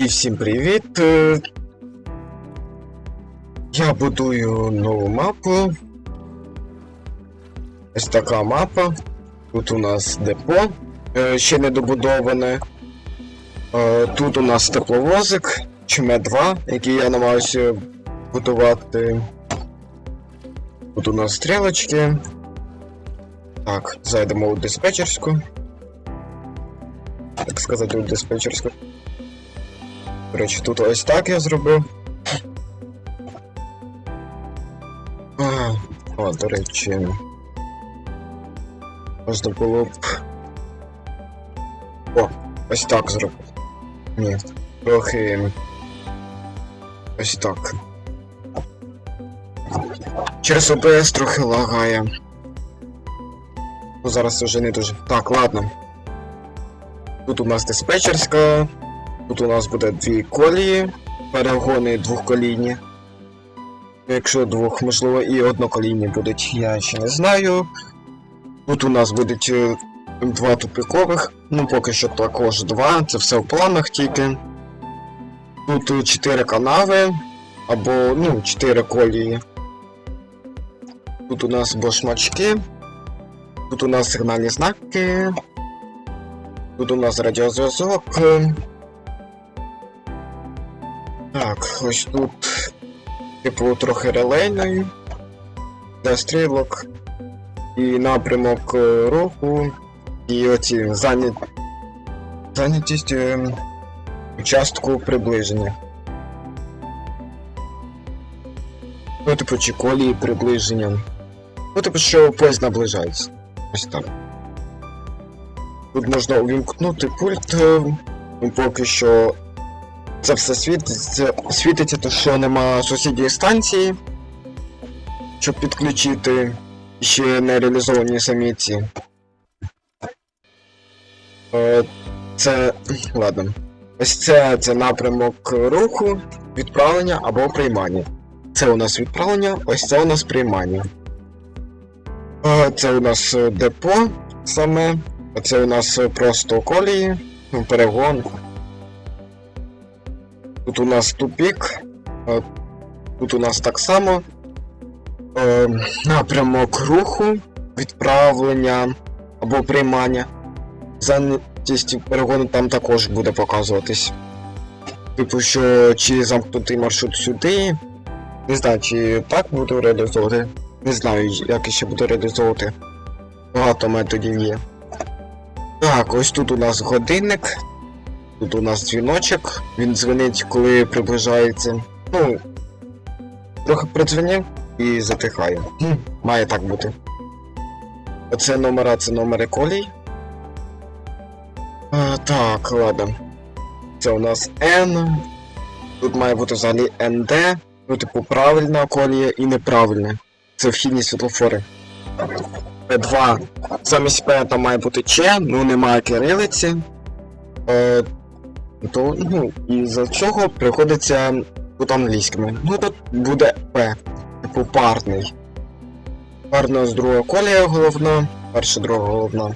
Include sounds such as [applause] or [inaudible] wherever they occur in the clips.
І всім привіт! Е, Я будую нову мапу. Ось така мапа. Тут у нас депо е, ще не добудоване. Е, Тут у нас тепловозик, чме 2, який я намагаюся будувати. Тут у нас стрілочки. Так, зайдемо у диспетчерську. Так сказати, у диспетчерську. Речі, тут ось так я зробив. А, о, до речі. Можна було б. О, ось так зробити. Ні, трохи. Ось так. Через ОБС трохи лагає. Ну, зараз вже не дуже. Так, ладно. Тут у нас диспетчерська. Тут у нас буде дві колії, перегони двохколійні. Якщо двох, можливо, і одноколійні будуть, я ще не знаю. Тут у нас будуть е, два тупикових, ну поки що також два, це все в планах тільки. Тут е, чотири канави, або ну, чотири колії. Тут у нас бошмачки. Тут у нас сигнальні знаки. Тут у нас радіозв'язок. Так, ось тут, типу, трохи релейний для стрілок і напрямок е, руху, і оці заня... зайнятість е, участку приближення. Ну, типу, чи колії приближення. Ну, типу, що поїзд наближається. Ось так. Тут можна увімкнути пульт, е, ну, поки що це все світиться, світиться, то що нема сусідньої станції, щоб підключити ще не реалізовані самі. Е, Це. Ладно. Ось це, це напрямок руху, відправлення або приймання. Це у нас відправлення, ось це у нас приймання. Е, Це у нас депо саме. Це у нас просто колії, ну, перегон. Тут у нас тупік. Тут у нас так само. Е, Напрямок руху, відправлення або приймання. Зайнятість перегону там також буде показуватись. Типу, що чи замкнутий маршрут сюди. Не знаю, чи так буду реалізовувати. Не знаю, як ще буду реалізовувати. Багато методів є. Так, ось тут у нас годинник. Тут у нас дзвіночок, він дзвонить, коли приближається. Ну. Трохи продзвонив і затихає. Має так бути. Оце номера, це номери колій. А, так, ладно. Це у нас N. Тут має бути взагалі ND. Ну, типу, правильна колія і неправильна. Це вхідні світлофори. P2. Замість P там має бути Ч, ну немає кирилиці. Е, то, ну, і за чого приходиться тут англійськими. Ну тут буде П, типу парний. Парна з другого колія головна, перша друга головна.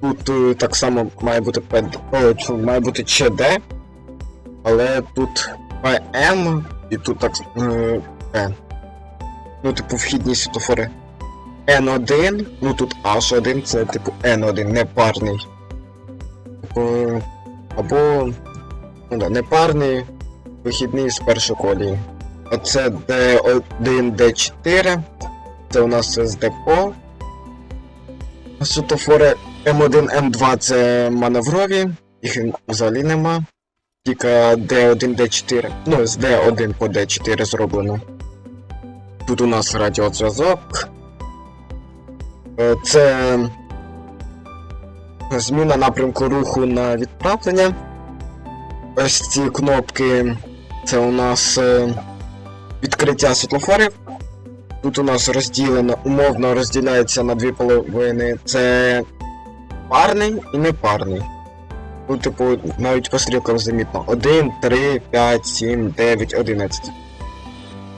Тут е, так само має бути П, о, має бути ЧД, але тут ПМ і тут так е, П. Ну, типу, вхідні світофори. N1, ну тут H1, це типу N1, не парний. Типу, або ну да, непарний вихідний з першої колії. Оце D1, D4. Це у нас з депо. Світофори М1, М2 це маневрові, їх взагалі нема. Тільки D1, D4. Ну, з D1 по D4 зроблено. Тут у нас радіозв'язок. Е, Це зміна напрямку руху на відправлення. Ось ці кнопки. Це у нас е, відкриття світлофорів. Тут у нас розділено, умовно розділяється на дві половини. Це парний і непарний. Ну, типу, навіть по стрілкам замітно. 1, 3, 5, 7, 9, 11.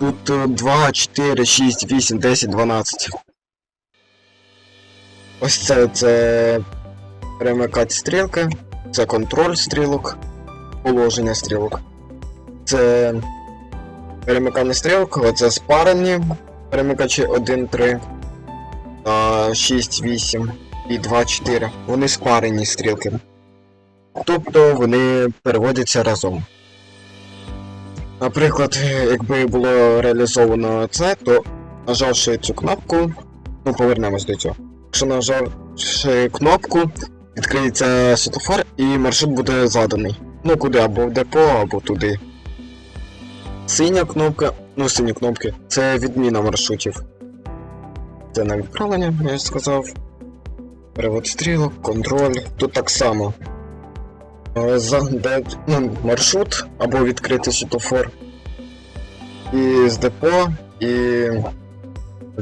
Тут е, 2, 4, 6, 8, 10, 12. Ось це, це перемикати стрілки, це контроль стрілок. положення стрілок. Це перемикання стрілок, оце спарені перемикачі 1, 3, 6, 8 і 2, 4. Вони спарені стрілки. Тобто вони переводяться разом. Наприклад, якби було реалізовано це, то нажавши цю кнопку, ну повернемось до цього. Якщо нажавши кнопку, відкриється світлофор і маршрут буде заданий. Ну куди, або в депо, або туди. Синя кнопка, ну сині кнопки, це відміна маршрутів. Це на відправлення, я сказав. Перевод стрілок, контроль. Тут так само. Е, За, де, ну, маршрут або відкритий світлофор. І з депо, і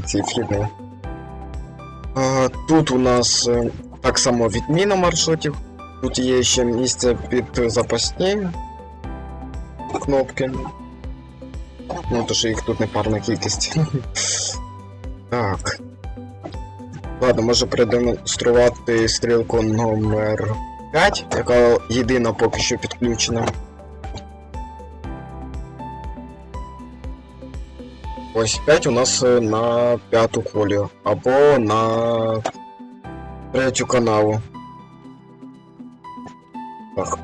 ці вхідний. Е, Тут у нас е, так само відміна маршрутів. Тут є ще місце під запасні кнопки. Ну, то що їх тут не парна кількість. [laughs] Так. Ладно, можу продемонструвати стрілку номер 5, яка єдина поки що підключена. Ось 5 у нас е, на п'яту колію, або на третю канаву. Так.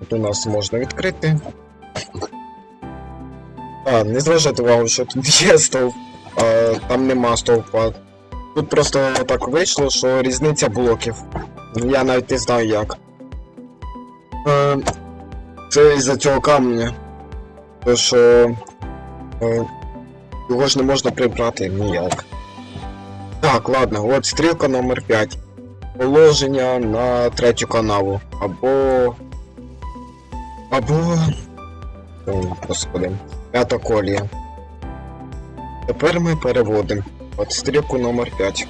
Тут у нас можна відкрити. А, не зважайте увагу, що тут [laughs] є стовп, а там нема стовпа. Тут просто так вийшло, що різниця блоків. Я навіть не знаю як. Е, Це із-за цього камня. То що е, його ж не можна прибрати ніяк. Так, ладно, от стрілка номер 5. Положення на третю канаву. Або. Або. Ой, господи. П'ята колія. Тепер ми переводимо. От стрілку номер 5.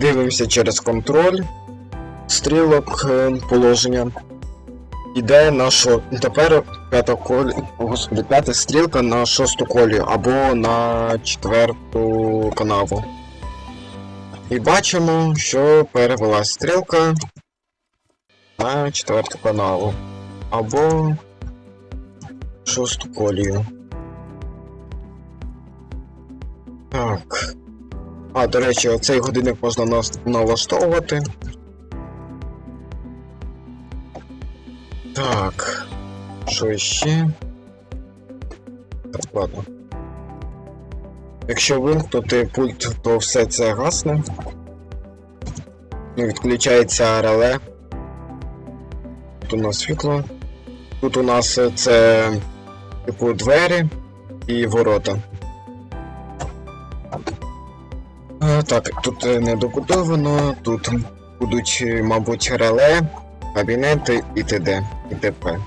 Дивимося через контроль. Стрілок е, положення. Іде на шо... Тепер п'ята колі... Господи, п'ята стрілка на шосту колію або на четверту канаву. І бачимо, що перевелась стрілка на четверту канаву. Або шосту колію. Так. А, до речі, оцей годинник можна налаштовувати. Так. Що ще? Так, ладно. Якщо вимкнути пульт, то все це гасне. Ну, відключається реле. Тут у нас світло. Тут у нас це типу двері і ворота. Е, Так, тут не добудовано, тут будуть, мабуть, реле, кабінети і т.д. і т.п.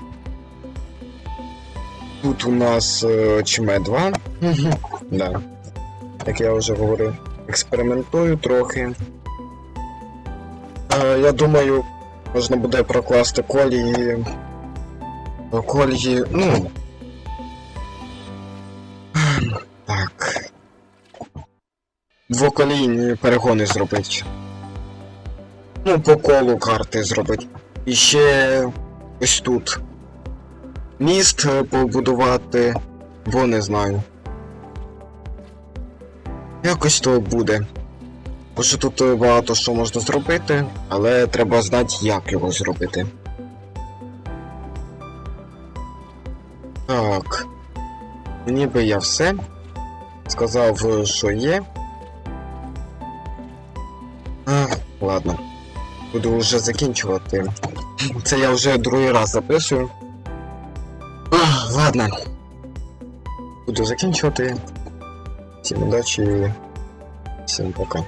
Тут у нас чме 2. да. Як я вже говорив, експериментую трохи. Е, Я думаю, можна буде прокласти колії. Колії, ну. Так. Двоколійні перегони зробити. Ну, по колу карти зробити. І ще ось тут. Міст побудувати, бо не знаю. Якось то буде. Бо що тут е, багато що можна зробити, але треба знати, як його зробити. Так. Ніби я все. Сказав, е, що є. А, ладно. Буду вже закінчувати. Це я вже другий раз записую. Ладно. Буду закінчувати. Всім удачі. Всім пока.